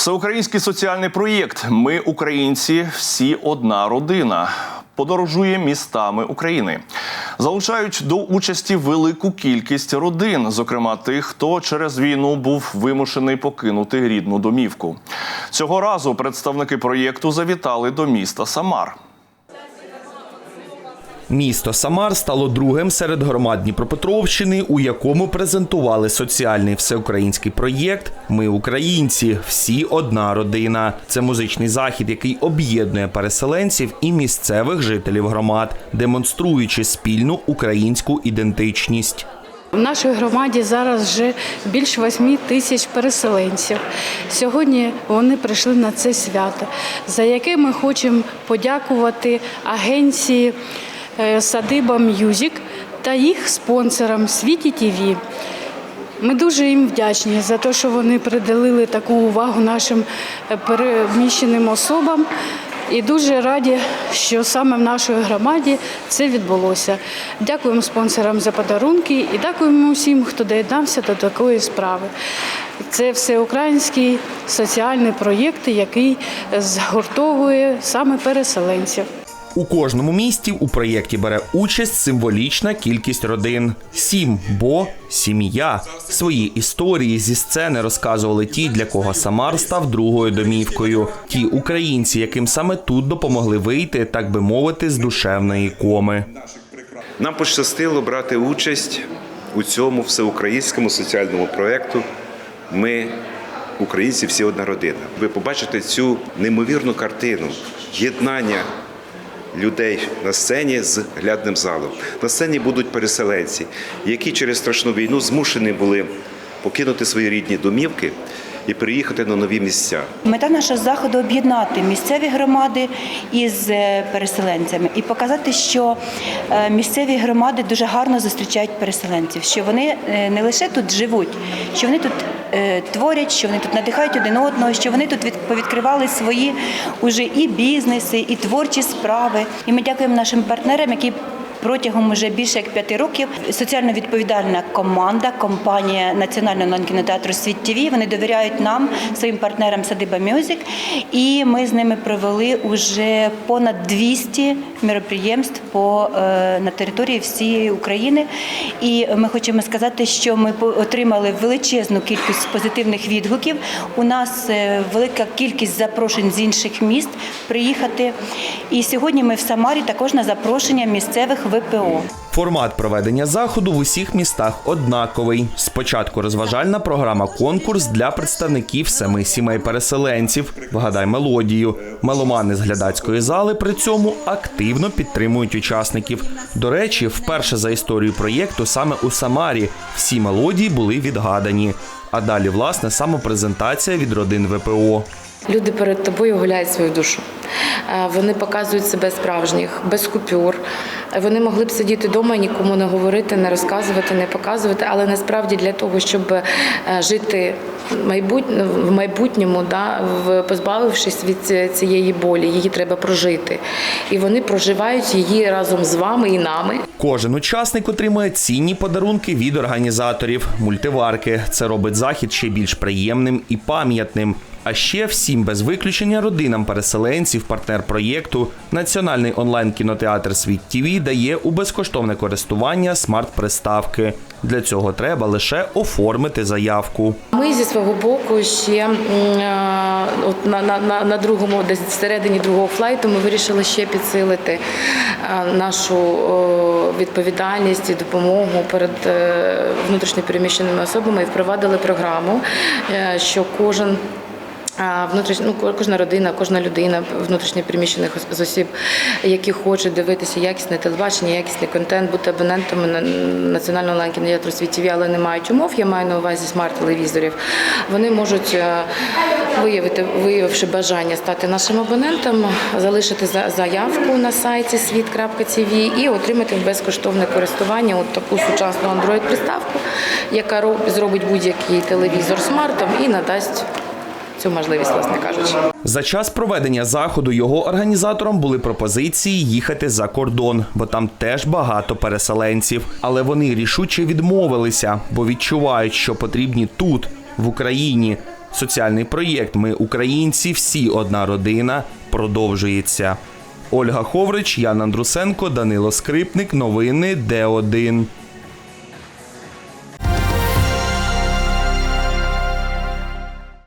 Всеукраїнський соціальний проєкт Ми українці, всі одна родина. Подорожує містами України, залучають до участі велику кількість родин, зокрема тих, хто через війну був вимушений покинути рідну домівку. Цього разу представники проєкту завітали до міста Самар. Місто Самар стало другим серед громад Дніпропетровщини, у якому презентували соціальний всеукраїнський проєкт Ми українці, всі одна родина. Це музичний захід, який об'єднує переселенців і місцевих жителів громад, демонструючи спільну українську ідентичність. В нашій громаді зараз вже більше 8 тисяч переселенців. Сьогодні вони прийшли на це свято, за яке ми хочемо подякувати агенції Садиба М'юзік та їх спонсорам Світі ТІВІ. Ми дуже їм вдячні за те, що вони приділили таку увагу нашим е, переміщеним особам. І дуже раді, що саме в нашій громаді це відбулося. Дякуємо спонсорам за подарунки і дякуємо усім, хто доєднався до такої справи. Це всеукраїнський соціальний проєкт, який згуртовує саме переселенців. У кожному місті у проєкті бере участь символічна кількість родин. Сім, бо сім'я. Свої історії зі сцени розказували ті, для кого Самар став другою домівкою. Ті українці, яким саме тут допомогли вийти, так би мовити, з душевної коми. Нам пощастило брати участь у цьому всеукраїнському соціальному проєкту. Ми, українці, всі одна родина. Ви побачите цю неймовірну картину єднання людей на сцені з глядним залом. На сцені будуть переселенці, які через страшну війну змушені були покинути свої рідні домівки і переїхати на нові місця. Мета нашого заходу об'єднати місцеві громади із е, переселенцями і показати, що е, місцеві громади дуже гарно зустрічають переселенців, що вони е, не лише тут живуть, що вони тут творять, що вони тут надихають один одного, що вони тут від- повідкривали свої уже і бізнеси, і творчі справи. І ми дякуємо нашим партнерам, які Протягом уже більше як п'яти років соціально відповідальна команда, компанія Національного онлайн-кінотеатру Світ ТВ. Вони довіряють нам, своїм партнерам Садиба Мюзик. І ми з ними провели уже понад 200 мероприємств по, е, на території всієї України. І ми хочемо сказати, що ми отримали величезну кількість позитивних відгуків. У нас е, велика кількість запрошень з інших міст приїхати. І сьогодні ми в Самарі також на запрошення місцевих ВПО. Формат проведення заходу в усіх містах однаковий. Спочатку розважальна програма конкурс для представників семи сімей переселенців. Вгадай мелодію. Меломани з глядацької зали при цьому активно підтримують учасників. До речі, вперше за історію проєкту саме у Самарі всі мелодії були відгадані. А далі, власне, самопрезентація від родин ВПО. Люди перед тобою гуляють свою душу. Е, Вони показують себе справжніх, без купюр. Вони могли б сидіти вдома, нікому не говорити, не розказувати, не показувати. Але насправді для того, щоб е, жити в майбутньому, да, позбавившись від цієї болі, її треба прожити. І вони проживають її разом з вами і нами. Кожен учасник отримує цінні подарунки від організаторів мультиварки. Це робить захід ще більш приємним і пам'ятним. А ще всім без виключення родинам переселенців, партнер проєкту, національний онлайн кінотеатр Світ ТВ дає у безкоштовне користування смарт-приставки. Для цього треба лише оформити заявку. Ми зі свого боку ще е, от на, на, на, другому, десь всередині другого флайту, ми вирішили ще підсилити е, нашу відповідальність і допомогу перед е, внутрішньопереміщеними особами і впровадили програму, що кожен. А, Внутріш... ну, ко- кожна родина, кожна людина внутрішньо з осіб, які хочуть дивитися якісне телебачення, якісний контент, бути абонентами на національного онлайн кінотеатру світ але не мають умов. Я маю на увазі смарт-телевізорів. Вони можуть е, виявити, виявивши бажання стати нашим абонентом, залишити за- заявку на сайті світ.тв і отримати безкоштовне користування от таку сучасну Android-приставку, яка роб- зробить будь-який телевізор смартом і надасть цю можливість, власне кажучи. За час проведення заходу його організаторам були пропозиції їхати за кордон, бо там теж багато переселенців. Але вони рішуче відмовилися, бо відчувають, що потрібні тут, в Україні. Соціальний проєкт Ми українці, всі одна родина продовжується. Ольга Ховрич, Ян Андрусенко, Данило Скрипник. Новини Д1.